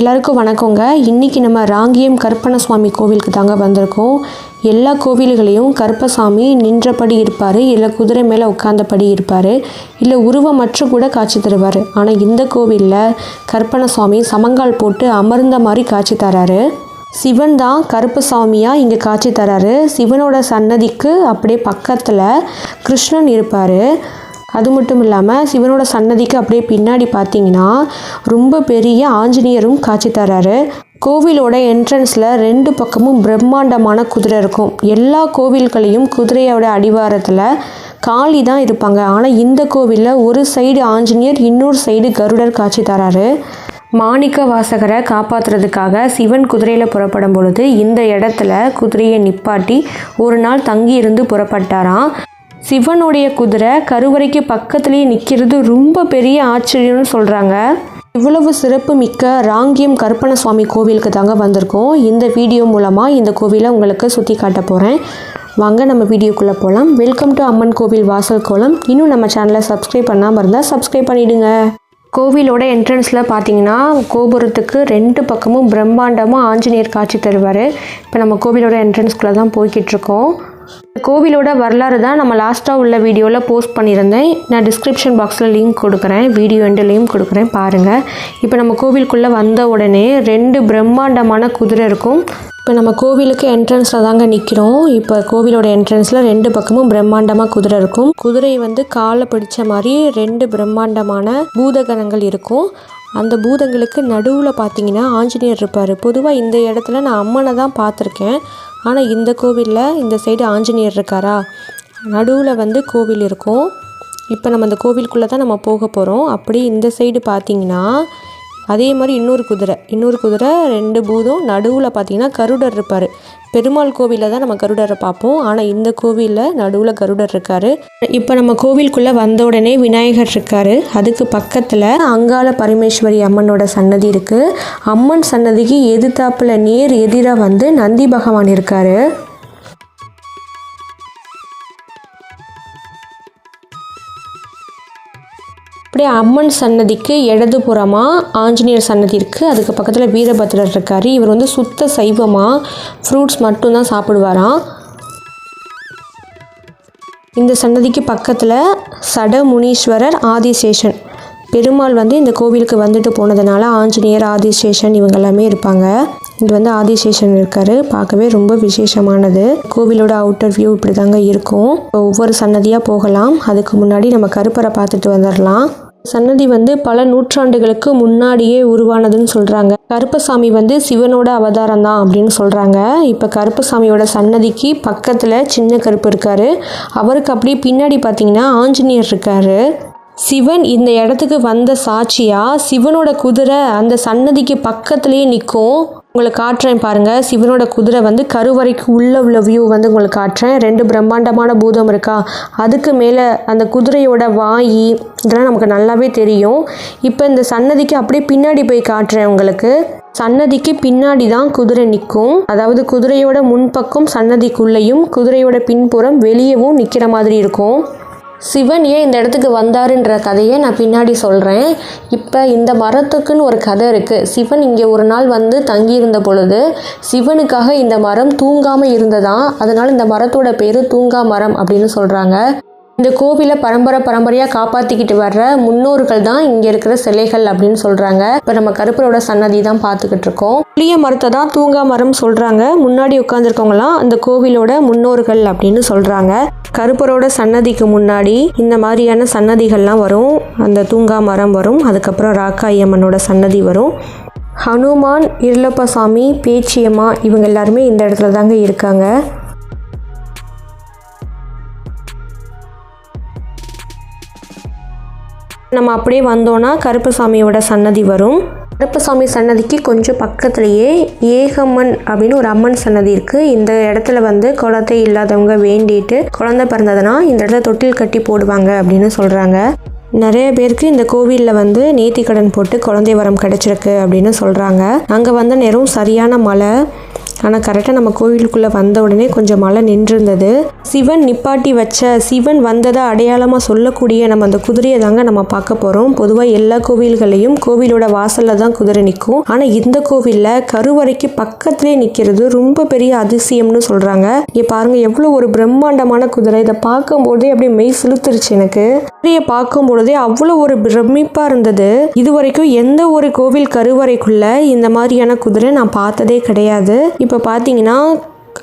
எல்லாருக்கும் வணக்கங்க. இன்றைக்கி நம்ம ராங்கியம் கருப்பண்ண சுவாமி கோவிலுக்கு தாங்க வந்திருக்கோம். எல்லா கோவில்களையும் கருப்பசாமி நின்றபடி இருப்பார் இல்லை குதிரை மேலே உட்காந்தபடி இருப்பார் இல்லை உருவம் மற்றும் கூட காட்சி தருவார். ஆனால் இந்த கோவிலில் கருப்பண்ண சுவாமி சமங்கால் போட்டு அமர்ந்த மாதிரி காட்சி தராரு. சிவன் தான் கருப்பசாமியாக இங்கே காட்சி தராரு. சிவனோட சன்னதிக்கு அப்படியே பக்கத்தில் கிருஷ்ணன் இருப்பார். அது மட்டும் இல்லாமல் சிவனோட சன்னதிக்கு அப்படியே பின்னாடி பார்த்தீங்கன்னா ரொம்ப பெரிய ஆஞ்சநேயரும் காட்சி தராரு. கோவிலோட என்ட்ரன்ஸில் ரெண்டு பக்கமும் பிரம்மாண்டமான குதிரை இருக்கும். எல்லா கோவில்களையும் குதிரையோட அடிவாரத்தில் காளி தான் இருப்பாங்க. ஆனால் இந்த கோவிலில் ஒரு சைடு ஆஞ்சநேயர் இன்னொரு சைடு கருடர் காட்சி தராரு. மாணிக்க வாசகரை காப்பாற்றுறதுக்காக சிவன் குதிரையில் புறப்படும் பொழுது இந்த இடத்துல குதிரையை நிப்பாட்டி ஒரு நாள் தங்கி இருந்து புறப்பட்டாராம். சிவனுடைய குதிரை கருவறைக்கு பக்கத்துலேயே நிற்கிறது ரொம்ப பெரிய ஆச்சரியம்னு சொல்கிறாங்க இவ்வளவு சிறப்பு மிக்க ராங்கியம் கருப்பண சுவாமி கோவிலுக்கு தாங்க வந்திருக்கோம். இந்த வீடியோ மூலமாக இந்த கோவிலை உங்களுக்கு சுற்றி காட்ட போகிறேன் வாங்க நம்ம வீடியோக்குள்ளே போகலாம் வெல்கம் டு அம்மன் கோவில் வாசல் கோலம். இன்னும் நம்ம சேனலை சப்ஸ்கிரைப் பண்ணாமல் இருந்தால் சப்ஸ்கிரைப் பண்ணிவிடுங்க கோவிலோட என்ட்ரன்ஸில் பார்த்தீங்கன்னா கோபுரத்துக்கு ரெண்டு பக்கமும் பிரம்மாண்டமாக ஆஞ்சநேயர் காட்சி தருவார். இப்போ நம்ம கோவிலோட என்ட்ரன்ஸ்குள்ளே தான் போய்கிட்டு இருக்கோம். கோவிலோட வரலாறு தான் நம்ம லாஸ்ட்டாக உள்ள வீடியோவில் போஸ்ட் பண்ணியிருந்தேன். நான் டிஸ்கிரிப்ஷன் பாக்ஸில் லிங்க் கொடுக்குறேன். வீடியோ எண்டுலேயும் கொடுக்குறேன். பாருங்கள் இப்போ நம்ம கோவிலுக்குள்ளே வந்த உடனே ரெண்டு பிரம்மாண்டமான குதிரை இருக்கும். இப்போ நம்ம கோவிலுக்கு என்ட்ரன்ஸில் தாங்க நிற்கிறோம் இப்போ கோவிலோட என்ட்ரன்ஸில் ரெண்டு பக்கமும் பிரம்மாண்டமாக குதிரை இருக்கும். குதிரை வந்து காலை பிடிச்ச மாதிரி ரெண்டு பிரம்மாண்டமான பூதகணங்கள் இருக்கும். அந்த பூதங்களுக்கு நடுவில் பார்த்தீங்கன்னா ஆஞ்சநேயர் இருப்பார். பொதுவாக இந்த இடத்துல நான் அம்மனை தான் பார்த்துருக்கேன். ஆனால் இந்த கோவிலில் இந்த சைடு ஆஞ்சநேயர் இருக்காரா? நடுவில் வந்து கோவில் இருக்கும். இப்போ நம்ம அந்த கோவிலுக்குள்ளே தான் நம்ம போக போகிறோம் அப்படி இந்த சைடு பார்த்திங்கன்னா அதே மாதிரி இன்னொரு குதிரை. இன்னொரு குதிரை ரெண்டு பூதம். நடுவில் பார்த்தீங்கன்னா கருடர் இருப்பார். பெருமாள் கோவிலில் தான் நம்ம கருடரை பார்ப்போம். ஆனால் இந்த கோவிலில் நடுவில் கருடர் இருக்கார். இப்போ நம்ம கோவிலுக்குள்ளே வந்த உடனே விநாயகர் இருக்கார். அதுக்கு பக்கத்தில் அங்காள பரமேஸ்வரி அம்மனோட சன்னதி இருக்குது அம்மன் சன்னதிக்கு எதிர்த்தாப்பில் நேர் எதிராக வந்து நந்தி பகவான் இருக்கார். அப்படியே அம்மன் சன்னதிக்கு இடது புறமாக ஆஞ்சநேயர் சன்னதி இருக்குது அதுக்கு பக்கத்தில் வீரபத்ரர் இருக்கார். இவர் வந்து சுத்த சைவமாக ஃப்ரூட்ஸ் மட்டும்தான் சாப்பிடுவாராம் இந்த சன்னதிக்கு பக்கத்தில் சடமுனீஸ்வரர் ஆதிசேஷன். பெருமாள் வந்து இந்த கோவிலுக்கு வந்துட்டு போனதுனால ஆஞ்சநேயர் ஆதிசேஷன் இவங்க எல்லாமே இருப்பாங்க. இங்கே வந்து ஆதிசேஷன் இருக்கார். பார்க்கவே ரொம்ப விசேஷமானது. கோவிலோட அவுட்டர் வியூ இப்படி தாங்க இருக்கும். ஒவ்வொரு சன்னதியாக போகலாம். அதுக்கு முன்னாடி நம்ம கருப்பரை பார்த்துட்டு வந்துடலாம் சன்னதி வந்து பல நூற்றாண்டுகளுக்கு முன்னாடியே உருவானதுன்னு சொல்கிறாங்க கருப்பசாமி வந்து சிவனோட அவதாரம் தான் அப்படின்னு சொல்கிறாங்க இப்போ கருப்பசாமியோட சன்னதிக்கு பக்கத்தில் சின்ன கருப்பு இருக்காரு. அவருக்கு அப்படியே பின்னாடி பார்த்தீங்கன்னா ஆஞ்சநேயர் இருக்காரு. சிவன் இந்த இடத்துக்கு வந்த சாட்சியா? சிவனோட குதிரை அந்த சன்னதிக்கு பக்கத்துலேயே நிற்கும் உங்களுக்கு காட்டுறேன் பாருங்கள் சிவனோட குதிரை வந்து கருவறைக்கு உள்ள உள்ள வியூ வந்து உங்களுக்கு காட்டுறேன் ரெண்டு பிரம்மாண்டமான பூதம் இருக்கா? அதுக்கு மேலே அந்த குதிரையோட வாய் இதெல்லாம் நமக்கு நல்லாவே தெரியும். இப்போ இந்த சன்னதிக்கு அப்படியே பின்னாடி போய் காட்டுறேன் உங்களுக்கு. சன்னதிக்கு பின்னாடி தான் குதிரை நிற்கும். அதாவது குதிரையோட முன்பக்கம் சன்னதிக்குள்ளேயும் குதிரையோட பின்புறம் வெளியவும் நிற்கிற மாதிரி இருக்கும். சிவன் ஏன் இந்த இடத்துக்கு வந்தாருன்ற கதையை நான் பின்னாடி சொல்கிறேன் இப்போ இந்த மரத்துக்குன்னு ஒரு கதை இருக்குது சிவன் இங்கே ஒரு நாள் வந்து தங்கியிருந்த பொழுது சிவனுக்காக இந்த மரம் தூங்காமல் இருந்ததாம். அதனால் இந்த மரத்தோட பேர் தூங்கா மரம் அப்படின்னு சொல்கிறாங்க இந்த கோவிலை பரம்பரை பரம்பரையாக காப்பாற்றிக்கிட்டு வர்ற முன்னோர்கள் தான் இங்கே இருக்கிற சிலைகள் அப்படின்னு சொல்கிறாங்க இப்போ நம்ம கருப்பரோட சன்னதி தான் பார்த்துக்கிட்டு இருக்கோம். புளிய மரத்தை தான் தூங்கா மரம் சொல்கிறாங்க முன்னாடி உட்காந்துருக்கவங்களாம் அந்த கோவிலோட முன்னோர்கள் அப்படின்னு சொல்கிறாங்க கருப்பரோட சன்னதிக்கு முன்னாடி இந்த மாதிரியான சன்னதிகள்லாம் வரும். அந்த தூங்கா மரம் வரும். அதுக்கப்புறம் ராக்காயம்மனோட சன்னதி வரும். ஹனுமான் இருளப்பசாமி பேச்சியம்மா இவங்க எல்லாருமே இந்த இடத்துல தாங்க இருக்காங்க. நம்ம அப்படியே வந்தோன்னா கருப்பசாமியோட சன்னதி வரும். கருப்பசாமி சன்னதிக்கு கொஞ்சம் பக்கத்துலேயே ஏகம்மன் அப்படின்னு ஒரு அம்மன் சன்னதி இருக்குது இந்த இடத்துல வந்து குழந்தை இல்லாதவங்க வேண்டிட்டு குழந்தை பிறந்ததுன்னா இந்த இடத்துல தொட்டில் கட்டி போடுவாங்க அப்படின்னு சொல்கிறாங்க நிறைய பேருக்கு இந்த கோவிலில் வந்து நேத்திக்கடன் போட்டு குழந்தை வரம் கிடச்சிருக்கு அப்படின்னு சொல்கிறாங்க அங்கே வந்த நேரம் சரியான மழை ஆனால் கரெக்டாக நம்ம கோவிலுக்குள்ளே வந்த உடனே கொஞ்சம் மழை நின்றிருந்தது. சிவன் நிப்பாட்டி வச்ச சிவன் வந்ததை அடையாளமாக சொல்லக்கூடிய நம்ம அந்த குதிரையை தாங்க நம்ம பார்க்க போகிறோம் பொதுவாக எல்லா கோவில்களையும் கோவிலோட வாசலில் தான் குதிரை நிற்கும். ஆனால் இந்த கோவிலில் கருவறைக்கு பக்கத்திலே நிற்கிறது ரொம்ப பெரிய அதிசயம்னு சொல்கிறாங்க இங்கே பாருங்கள் எவ்வளோ ஒரு பிரம்மாண்டமான குதிரை. இதை பார்க்கும்போதே அப்படியே மெய் செலுத்துருச்சு எனக்கு. குதிரையை பார்க்கும் பொழுதே அவ்வளோ ஒரு பிரமிப்பாக இருந்தது. இது வரைக்கும் எந்த ஒரு கோவில் கருவறைக்குள்ளே இந்த மாதிரியான குதிரை நான் பார்த்ததே கிடையாது. இப்போ இப்போ பார்த்தீங்கன்னா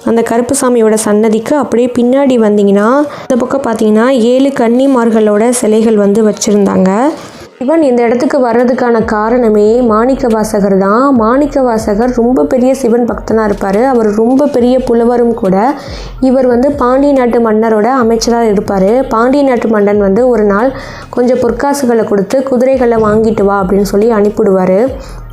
அந்த கருப்புசாமியோட சன்னதிக்கு அப்படியே பின்னாடி வந்தீங்கன்னா இந்த பக்கம் பார்த்தீங்கன்னா ஏழு கன்னிமார்களோட சிலைகள் வந்து வச்சுருந்தாங்க. இவன் இந்த இடத்துக்கு வர்றதுக்கான காரணமே மாணிக்க வாசகர் தான். மாணிக்க வாசகர் ரொம்ப பெரிய சிவன் பக்தனாக இருப்பார். அவர் ரொம்ப பெரிய புலவரும் கூட. இவர் வந்து பாண்டிய நாட்டு மன்னரோட அமைச்சராக இருப்பார். பாண்டிய நாட்டு மன்னன் வந்து ஒரு நாள் கொஞ்சம் பொற்காசுகளை கொடுத்து குதிரைகளை வாங்கிட்டு வா அப்படின்னு சொல்லி அனுப்பிடுவார்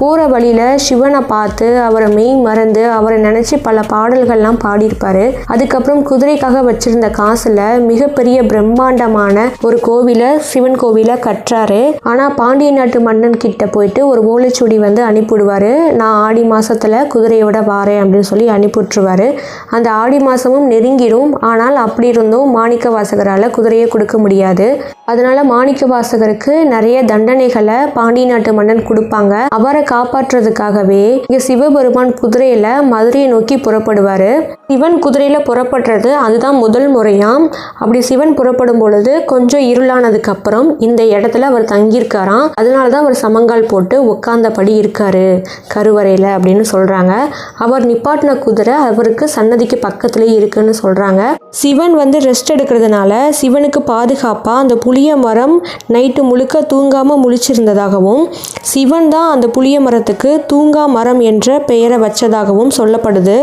போகிற வழியில் சிவனை பார்த்து அவரை மெய் மறந்து அவரை நினச்சி பல பாடல்கள்லாம் பாடியிருப்பார். அதுக்கப்புறம் குதிரைக்காக வச்சுருந்த காசில் மிகப்பெரிய பிரம்மாண்டமான ஒரு கோவிலை சிவன் கோவிலை கட்டுறாரு. ஆனால் பாண்டிய நாட்டு மன்னன் கிட்ட போயிட்டு ஒரு ஓலைச்சுடி வந்து அனுப்பிவிடுவார். நான் ஆடி மாதத்தில் குதிரையோட வாரேன் அப்படின்னு சொல்லி அனுப்பிவிட்ருவாரு அந்த ஆடி மாதமும் நெருங்கிடும் ஆனால் அப்படி இருந்தும் மாணிக்க வாசகரால் குதிரையை கொடுக்க முடியாது. அதனால மாணிக்க வாசகருக்கு நிறைய தண்டனைகளை பாண்டி நாட்டு மன்னன் கொடுப்பாங்க. அவரை காப்பாற்றுறதுக்காகவே இங்க சிவபெருமான் குதிரையில மதுரையை நோக்கி புறப்படுவாரு. சிவன் குதிரையில புறப்படுறது அதுதான் முதல் முறையாம். அப்படி சிவன் புறப்படும் பொழுது கொஞ்சம் இருளானதுக்கு அப்புறம் இந்த இடத்துல அவர் தங்கியிருக்காராம். அதனால தான் அவர் சமங்கால் போட்டு உட்கார்ந்தபடி இருக்காரு. கருவறையில அப்படின்னு சொல்றாங்க. அவர் நிப்பாட்டின குதிரை அவருக்கு சன்னதிக்கு பக்கத்துலேயே இருக்குன்னு சொல்றாங்க. சிவன் வந்து ரெஸ்ட் எடுக்கிறதுனால சிவனுக்கு பாதுகாப்பாக அந்த புளிய மரம் நைட்டு முழுக்க தூங்காமல் முழிச்சிருந்ததாகவும் சிவன் தான் அந்த புளிய மரத்துக்கு தூங்கா மரம் என்ற பெயரை வச்சதாகவும் சொல்லப்படுது.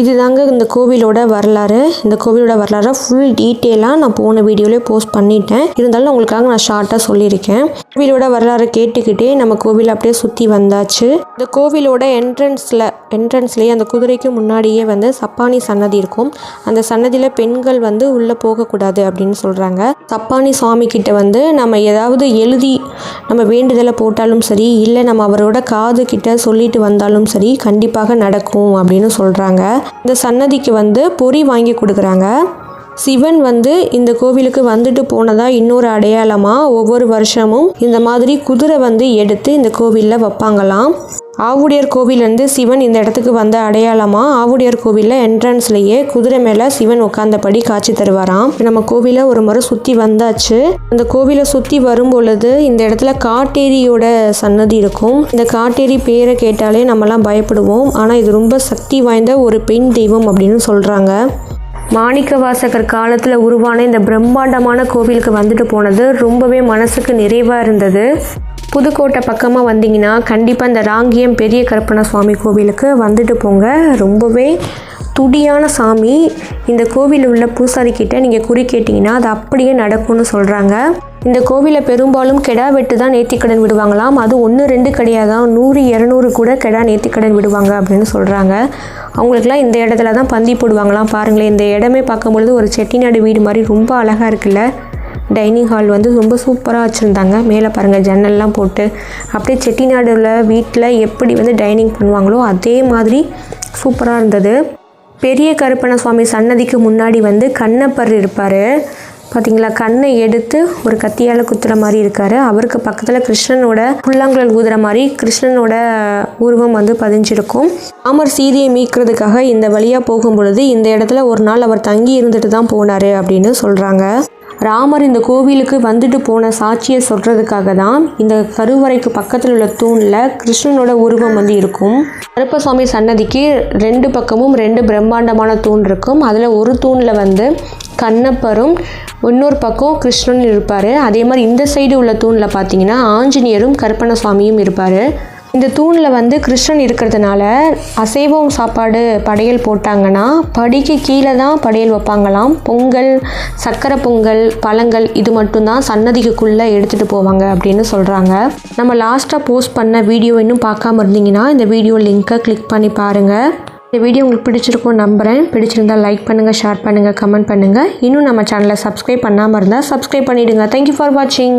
இதுதாங்க இந்த கோவிலோட வரலாறு. இந்த கோவிலோட வரலாறை ஃபுல் டீட்டெயிலாக நான் போன வீடியோலேயே போஸ்ட் பண்ணிட்டேன். இருந்தாலும் உங்களுக்காக நான் ஷார்ட்டாக சொல்லியிருக்கேன். கோவிலோட வரலாறு கேட்டுக்கிட்டே நம்ம கோவில் அப்படியே சுற்றி வந்தாச்சு. இந்த கோவிலோட என்ட்ரன்ஸில் என்ட்ரன்ஸ்லேயே அந்த குதிரைக்கு முன்னாடியே வந்து சப்பானி சன்னதி இருக்கும். அந்த சன்னதியில் பெண்கள் வந்து உள்ளே போகக்கூடாது அப்படின்னு சொல்கிறாங்க சப்பானி சுவாமி கிட்ட வந்து நம்ம ஏதாவது எழுதி நம்ம வேண்டுதலை போட்டாலும் சரி இல்லை நம்ம அவரோட காது கிட்ட சொல்லிட்டு வந்தாலும் சரி கண்டிப்பாக நடக்கும் அப்படின்னு சொல்கிறாங்க இந்த சன்னதிக்கு வந்து பொறி வாங்கி கொடுக்குறாங்க. சிவன் வந்து இந்த கோவிலுக்கு வந்துட்டு போனதா இன்னொரு அடையாளமாக ஒவ்வொரு வருஷமும் இந்த மாதிரி குதிரை வந்து எடுத்து இந்த கோவிலில் வைப்பாங்களாம். ஆவுடையார் கோவிலேருந்து சிவன் இந்த இடத்துக்கு வந்த அடையாளமாக ஆவுடையார் கோவிலில் என்ட்ரன்ஸ்லேயே குதிரை மேலே சிவன் உட்காந்தபடி காட்சி தருவாராம். நம்ம கோவிலை ஒரு முறை சுற்றி வந்தாச்சு. அந்த கோவிலை சுற்றி வரும் பொழுது இந்த இடத்துல காட்டேரியோட சன்னதி இருக்கும். இந்த காட்டேரி பேரை கேட்டாலே நம்மலாம் பயப்படுவோம். ஆனால் இது ரொம்ப சக்தி வாய்ந்த ஒரு பெண் தெய்வம் அப்படின்னு சொல்கிறாங்க மாணிக்க வாசகர் காலத்தில் உருவான இந்த பிரம்மாண்டமான கோவிலுக்கு வந்துட்டு போனது ரொம்பவே மனசுக்கு நிறைவாக இருந்தது. புதுக்கோட்டை பக்கமாக வந்தீங்கன்னா கண்டிப்பாக இந்த ராங்கியம் பெரிய கருப்பண சுவாமி கோவிலுக்கு வந்துட்டு போங்க. ரொம்பவே துடியான சாமி. இந்த கோவிலில் உள்ள பூசாரி கிட்டே நீங்கள் குறி கேட்டிங்கன்னா அது அப்படியே நடக்கும்னு சொல்கிறாங்க இந்த கோவிலில் பெரும்பாலும் கெடா வெட்டு தான் நேர்த்திக்கடன் விடுவாங்களாம். அது ஒன்று ரெண்டு கிடையாதான் நூறு இரநூறு கூட கெடா நேர்த்திக்கடன் விடுவாங்க அப்படின்னு சொல்கிறாங்க அவங்களுக்குலாம் இந்த இடத்துல தான் பந்தி போடுவாங்களாம். பாருங்களேன் இந்த இடமே பார்க்கும்பொழுது ஒரு செட்டிநாடு வீடு மாதிரி ரொம்ப அழகாக இருக்குல்ல. டைனிங் ஹால் வந்து ரொம்ப சூப்பராக வச்சுருந்தாங்க. மேலே பாருங்கள் ஜன்னல்லாம் போட்டு அப்படியே செட்டிநாடுல வீட்டில் எப்படி வந்து டைனிங் பண்ணுவாங்களோ அதே மாதிரி சூப்பராக இருந்தது. பெரிய கருப்பண சுவாமி சன்னதிக்கு முன்னாடி வந்து கண்ணப்பர் இருப்பார். பார்த்தீங்களா கண்ணை எடுத்து ஒரு கத்தியால் குத்துற மாதிரி இருக்காரு. அவருக்கு பக்கத்தில் கிருஷ்ணனோட புல்லாங்குழல் ஊதுற மாதிரி கிருஷ்ணனோட உருவம் வந்து பதிஞ்சிருக்கும். ராமர் சீதையை மீட்கிறதுக்காக இந்த வழியாக போகும் பொழுது இந்த இடத்துல ஒரு நாள் அவர் தங்கி இருந்துட்டு தான் போனார் அப்படின்னு சொல்கிறாங்க ராமர் இந்த கோவிலுக்கு வந்துட்டு போன சாட்சியை சொல்கிறதுக்காக தான் இந்த கருவறைக்கு பக்கத்தில் உள்ள தூணில் கிருஷ்ணனோட உருவம் வந்து இருக்கும். கருப்பசாமி சன்னதிக்கு ரெண்டு பக்கமும் ரெண்டு பிரம்மாண்டமான தூண் இருக்கும். அதில் ஒரு தூணில் வந்து கண்ணப்பரும் இன்னொரு பக்கம் கிருஷ்ணன் இருப்பார். அதே மாதிரி இந்த சைடு உள்ள தூணில் பார்த்தீங்கன்னா ஆஞ்சநேயரும் கருப்பண சுவாமியும் இருப்பார். இந்த தூணில் வந்து கிருஷ்ணன் இருக்கிறதுனால அசைவம் சாப்பாடு படையல் போட்டாங்கன்னா படிக்கு கீழே தான் படையல் வைப்பாங்களாம். பொங்கல் சக்கரை பொங்கல் பழங்கள் இது மட்டும்தான் சன்னதிக்குள்ளே எடுத்துகிட்டு போவாங்க அப்படின்னு சொல்கிறாங்க நம்ம லாஸ்ட்டாக போஸ்ட் பண்ண வீடியோ இன்னும் பார்க்காம இருந்தீங்கன்னா இந்த வீடியோ லிங்க்கை கிளிக் பண்ணி பாருங்கள் இந்த வீடியோ உங்களுக்கு பிடிச்சிருக்கும் நம்புகிறேன் பிடிச்சிருந்தால் லைக் பண்ணுங்கள் ஷேர் பண்ணுங்கள் கமெண்ட் பண்ணுங்கள் இன்னும் நம்ம சேனலை சப்ஸ்கிரைப் பண்ணாமல் இருந்தால் சப்ஸ்கிரைப் பண்ணிவிடுங்க தேங்க்யூ ஃபார் வாட்சிங்